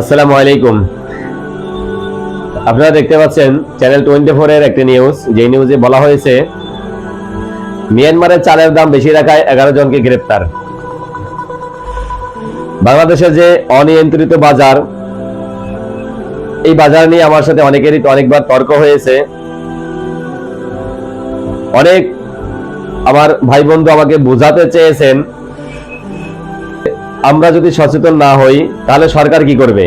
আসসালামু আলাইকুম। আপনারা দেখতে পাচ্ছেন চ্যানেল টোয়েন্টি ফোরের একটি নিউজ যে নিউজে বলা হয়েছে মিয়ানমারের চালের দাম বেশি রাখায় এগারো জনকে গ্রেপ্তার। বাংলাদেশে যে অনিয়ন্ত্রিত বাজার, এই বাজার নিয়ে আমার সাথে অনেকেরই অনেকবার তর্ক হয়েছে। অনেক আমার ভাই বন্ধু আমাকে বোঝাতে চেয়েছেন। আমরা যদি সচেতন না হই, তাহলে সরকার কি করবে?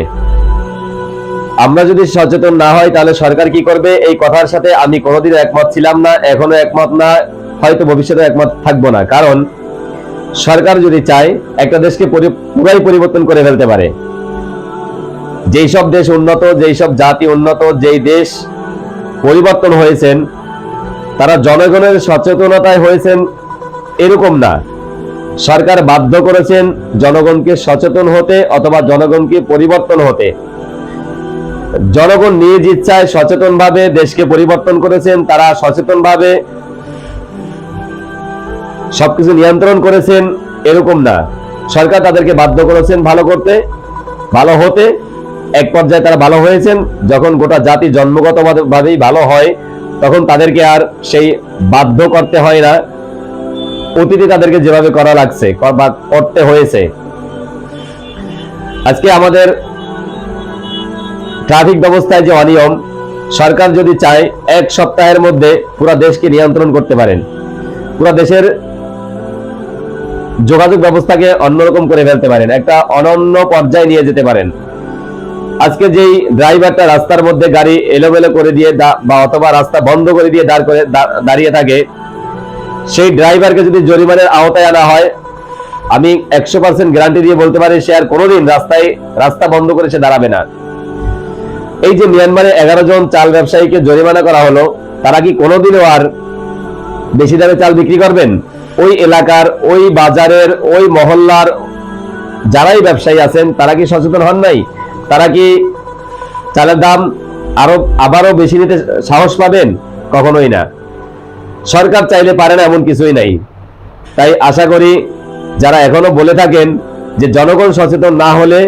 আমরা যদি সচেতন না হই, তাহলে সরকার কি করবে? এই কথার সাথে আমি কোনোদিন একমত ছিলাম না, এখনও একমত না, হয়তো ভবিষ্যতে একমত থাকব না। কারণ সরকার যদি চায়, একটা দেশকে পুরাই পরিবর্তন করে ফেলতে পারে। যেই সব দেশ উন্নত, যেই সব জাতি উন্নত, যেই দেশ পরিবর্তন হয়েছেন, তারা জনগণের সচেতনতায় হয়েছেন, এরকম না। সরকার বাধ্য করেছেন জনগণকে সচেতন হতে অথবা জনগণকে পরিবর্তন হতে। জনগণ নিজ ইচ্ছায় সচেতনভাবে দেশকে পরিবর্তন করেছেন, তারা সচেতনভাবে সবকিছু নিয়ন্ত্রণ করেছেন, এরকম না। সরকার তাদেরকে বাধ্য করেছেন ভালো করতে, ভালো হতে, এক পর্যায়ে তারা ভালো হয়েছেন, যখন গোটা জাতি জন্মগতভাবেই ভালো হয়, তখন তাদেরকে আর সেই বাধ্য করতে হয় না। অতীতে তাদেরকে যেভাবে করা লাগছে বা করতে হয়েছে। আজকে আমাদের ট্রাফিক ব্যবস্থায় যে অনিয়ম, সরকার যদি চায় এক সপ্তাহের মধ্যে পুরো দেশকে নিয়ন্ত্রণ করতে পারেন। পুরো দেশের যোগাযোগ ব্যবস্থাকে অন্যরকম করে ফেলতে পারেন, একটা অনন্য পর্যায়ে নিয়ে যেতে পারেন। আজকে যেই ড্রাইভারটা রাস্তার মধ্যে গাড়ি এলোমেলো করে দিয়ে বা অথবা রাস্তা বন্ধ করে দিয়ে দাঁড় করে দাঁড়িয়ে থাকে সেই ড্রাইভারকে যদি জরিমানের আওতায় আনা হয়, আমি একশো পার্সেন্ট গ্যারান্টি দিয়ে বলতে পারি সে আর কোনোদিন রাস্তায়, রাস্তা বন্ধ করে সে দাঁড়াবে না। এই যে মিয়ানমারে এগারো জন চাল ব্যবসায়ীকে জরিমানা করা হলো, তারা কি কোনোদিনও আর বেশি দামে চাল বিক্রি করবেন? ওই এলাকার, ওই বাজারের, ওই মহল্লার যারাই ব্যবসায়ী আছেন, তারা কি সচেতন হন নাই? তারা কি চালের দাম আরও, আবারও বেশি নিতে সাহস পাবেন? কখনোই না। সরকার চাইলে পারে না, এমন কিছুই নাই। তাই আশা করি যারা এখনও বলে থাকেন যে জনগণ সচেতন না হলে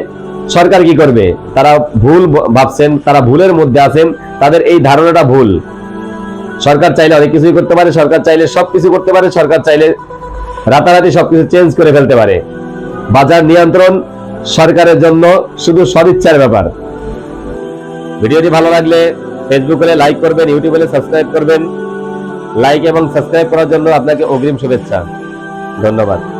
সরকার কি করবে, তারা ভুল ভাবছেন, তারা ভুলের মধ্যে আছেন, তাদের এই ধারণাটা ভুল। সরকার চাইলে অনেক কিছুই করতে পারে, সরকার চাইলে সব কিছু করতে পারে, সরকার চাইলে রাতারাতি সবকিছু চেঞ্জ করে ফেলতে পারে। বাজার নিয়ন্ত্রণ সরকারের জন্য শুধু সদিচ্ছার ব্যাপার। ভিডিওটি ভালো লাগলে ফেসবুক লাইক করবেন ইউটিউব সাবস্ক্রাইব করবেন। লাইক এবং সাবস্ক্রাইব করার জন্য আপনাকে অগ্রিম শুভেচ্ছা। ধন্যবাদ।